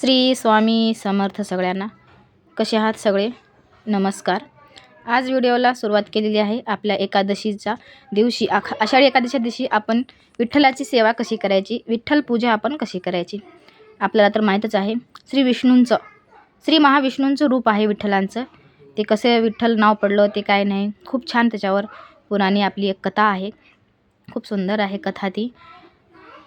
श्री स्वामी समर्थ सगळ्यांना. कसे आहात सगळे? नमस्कार. आज व्हिडिओला सुरुवात केलेली आहे आपल्या एकादशीच्या दिवशी. आखा आषाढी एकादशीच्या दिवशी आपण विठ्ठलाची सेवा कशी करायची? विठ्ठल पूजा आपण कशी करायची? आपल्याला तर माहीतच आहे. श्री विष्णूंचं श्री महाविष्णूंचं रूप आहे विठ्ठलांचं. ते कसे विठ्ठल नाव पडलं ते काय नाही. खूप छान त्याच्यावर पुराणी आपली एक कथा आहे. खूप सुंदर आहे कथा ती.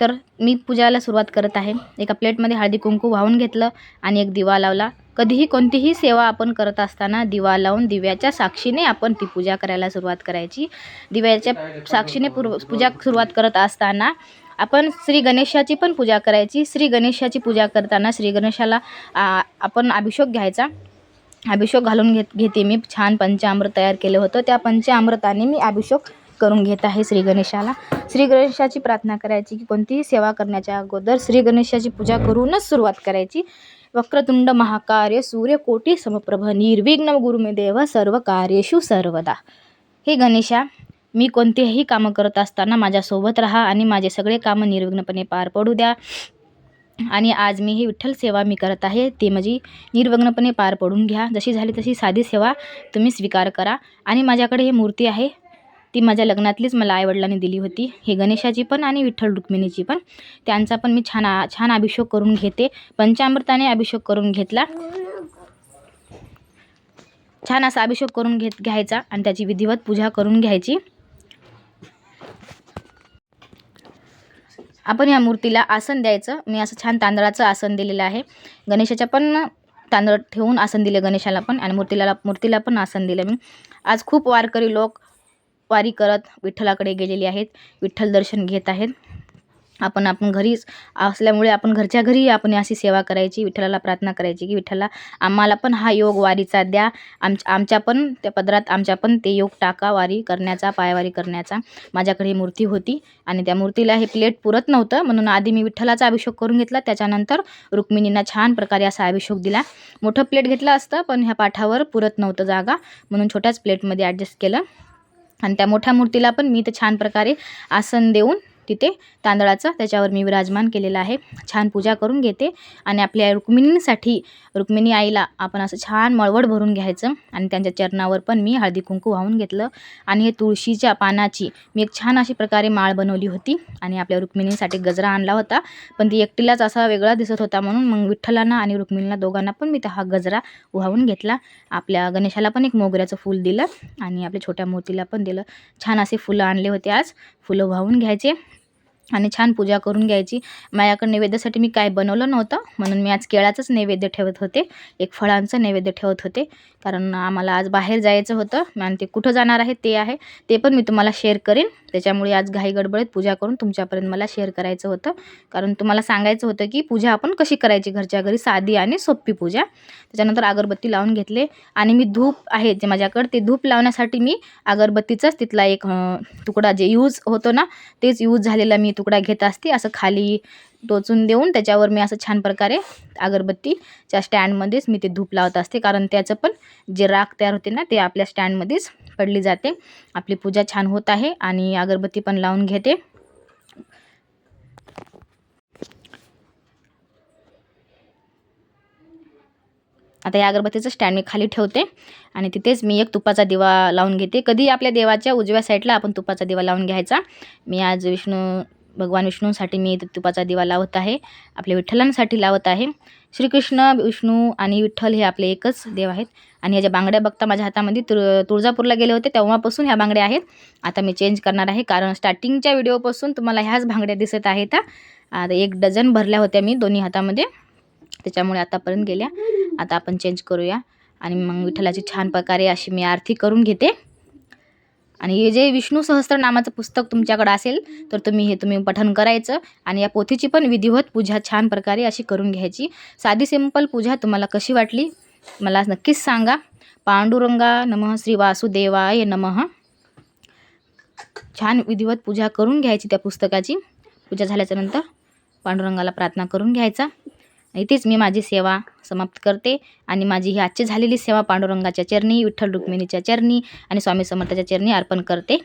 तर मी पूजाला सुरुवात करत आहे. एका प्लेटमध्ये हळदी कुंकू वाहून घेतलं आणि एक दिवा लावला. कधीही कोणतीही सेवा आपण करत असताना दिवा लावून दिव्याच्या साक्षीने आपण ती पूजा करायला सुरुवात करायची. दिव्याच्या साक्षीने पूर्व पूजा सुरुवात करत असताना आपण श्री गणेशाची पण पूजा करायची. श्री गणेशाची पूजा करताना श्री गणेशाला आपण अभिषेक घ्यायचा. अभिषेक घालून घेत घेते मी. छान पंचामृत तयार केलं होतं. त्या पंचामृताने मी अभिषेक करून घेत आहे श्री गणेशाला. श्री गणेशाची प्रार्थना करायची की कोणतीही सेवा करण्याच्या अगोदर श्री गणेशाची पूजा करूनच सुरुवात करायची. वक्रतुंड महाकार्य सूर्यकोटी समप्रभ निर्विघ्न गुरुमेदेव सर्व कार्येषु सर्वदा. हे गणेशा मी कोणतेही कामं करत असताना माझ्यासोबत राहा आणि माझे सगळे कामं निर्विघ्नपणे पार पडू द्या. आणि आज मी ही विठ्ठल सेवा मी करत आहे ते माझी निर्विघ्नपणे पार पडून घ्या. जशी झाली तशी साधी सेवा तुम्ही स्वीकार करा. आणि माझ्याकडे ही मूर्ती आहे ती माझ्या लग्नातलीच मला आईवडिलांनी दिली होती. हे गणेशाची पण आणि विठ्ठल रुक्मिणीची पण. त्यांचा पण मी छान छान अभिषेक करून घेते. पंचामृताने अभिषेक करून घेतला. छान असा अभिषेक करून घेत घ्यायचा आणि त्याची विधिवत पूजा करून घ्यायची. आपण या मूर्तीला आसन द्यायचं. मी असं छान तांदळाचं आसन दिलेलं आहे. गणेशाच्या पण तांदळ ठेवून आसन दिले गणेशाला पण आणि मूर्तीला मूर्तीला पण आसन दिलं मी. आज खूप वारकरी लोक वारी करत विठ्ठलाकडे गेलेली आहेत. विठ्ठल दर्शन घेत आहेत. आपण आपण घरीच असल्यामुळे आपण घरच्या घरी आपण अशी सेवा करायची विठ्ठलाला प्रार्थना करायची की विठ्ठला आम्हाला पण हा योग वारीचा द्या. आम आमच्या पण त्या पदरात आमच्या पण ते योग टाका वारी करण्याचा पायवारी करण्याचा. माझ्याकडे मूर्ती होती आणि त्या मूर्तीला हे प्लेट पुरत नव्हतं. म्हणून आधी मी विठ्ठलाचा अभिषेक करून घेतला. त्याच्यानंतर रुक्मिणींना छान प्रकारे असा अभिषेक दिला. मोठं प्लेट घेतलं असतं पण ह्या पाठावर पुरत नव्हतं जागा. म्हणून छोट्याच प्लेटमध्ये ॲडजस्ट केलं. आणि त्या मोठ्या मूर्तीला पण मी तर छान प्रकारे आसन देऊन तिथे तांदळाचं. त्याच्यावर मी विराजमान केलेलं आहे. छान पूजा करून घेते. आणि आपल्या रुक्मिणींसाठी रुक्मिणी आईला आपण असं छान मळवड भरून घ्यायचं. आणि त्यांच्या चरणावर पण मी हळदी कुंकू वाहून घेतलं. आणि हे तुळशीच्या पानाची मी एक छान अशी प्रकारे माळ बनवली होती. आणि आपल्या रुक्मिणीसाठी गजरा आणला होता. पण ती एकटीलाच असा वेगळा दिसत होता म्हणून मग विठ्ठलांना आणि रुक्मिणीला दोघांना पण मी त्या हा गजरा वाहून घेतला. आपल्या गणेशाला पण एक मोगऱ्याचं फूल दिलं. आणि आपल्या छोट्या मूर्तीला पण दिलं. छान असे फुलं आणले होते आज. फुलं वाहून घ्यायचे. आणि छान पूजा करून घ्यायची. माझ्याकडे नैवेद्यासाठी मी काय बनवलं नव्हतं म्हणून मी आज केळाचंच नैवेद्य ठेवत होते. एक फळांचं नैवेद्य ठेवत होते. कारण आम्हाला आज बाहेर जायचं होतं आणि ते कुठं जाणार आहे ते आहे ते पण मी तुम्हाला शेअर करेन. त्याच्यामुळे आज घाई गडबडीत पूजा करून तुमच्यापर्यंत मला शेअर करायचं होतं. कारण तुम्हाला सांगायचं होतं की पूजा आपण कशी करायची? घरच्या घरी साधी आणि सोपी पूजा. त्याच्यानंतर अगरबत्ती लावून घेतले. आणि मी धूप आहे जे माझ्याकडे ते धूप लावण्यासाठी मी अगरबत्तीचाच तिथला एक तुकडा जे यूज होतो ना तेच यूज झालेला मी तुकडा घेत असते असं खाली टोचून देऊन त्याच्यावर मी असं छान प्रकारे अगरबत्तीच्या स्टँडमध्येच मी ते धूप लावत असते. कारण त्याचं पण जे राख तयार होते ना ते आपल्या स्टँडमध्येच पडली जाते. आपली पूजा छान होत आहे आणि अगरबत्ती पण लावून घेते. आता या अगरबत्तीचं स्टँड मी खाली ठेवते आणि तिथेच मी एक तुपाचा दिवा लावून घेते. कधी आपल्या देवाच्या उजव्या साईडला आपण तुपाचा दिवा लावून घ्यायचा. मी आज विष्णू भगवान विष्णूंसाठी मी इथे तुपाचा दिवा लावत आहे आपल्या विठ्ठलांसाठी लावत आहे. श्रीकृष्ण विष्णू आणि विठ्ठल हे आपले एकच देव आहेत. आणि ह्या ज्या बांगड्या बघता माझ्या हातामध्ये तुळ तुळजापूरला गेले होते तेव्हापासून ह्या बांगड्या आहेत. आता मी चेंज करणार आहे कारण स्टार्टिंगच्या व्हिडिओपासून तुम्हाला ह्याच बांगड्या दिसत आहेत. आता एक डझन भरल्या होत्या मी दोन्ही हातामध्ये. त्याच्यामुळे आतापर्यंत गेल्या. आता आपण चेंज करूया. आणि मग विठ्ठलाची छान प्रकारे अशी मी आरती करून घेते. आणि हे जे विष्णू सहस्त्र नामाचं पुस्तक तुमच्याकडं असेल तर तुम्ही हे तुम्ही पठन करायचं आणि या पोथीची पण विधिवत पूजा छान प्रकारे अशी करून घ्यायची. साधी सिंपल पूजा तुम्हाला कशी वाटली? मला नक्कीच सांगा. पांडुरंगा नमः श्री वासुदेवाय नमः. छान विधिवत पूजा करून घ्यायची त्या पुस्तकाची. पूजा झाल्याच्यानंतर पांडुरंगाला प्रार्थना करून घ्यायचा. इथेच मी माझी सेवा समाप्त करते आणि माझी ही आजची झालेली सेवा पांडुरंगाच्या चरणी विठ्ठल रुक्मिणीच्या चरणी आणि स्वामी समर्थाच्या चरणी अर्पण करते.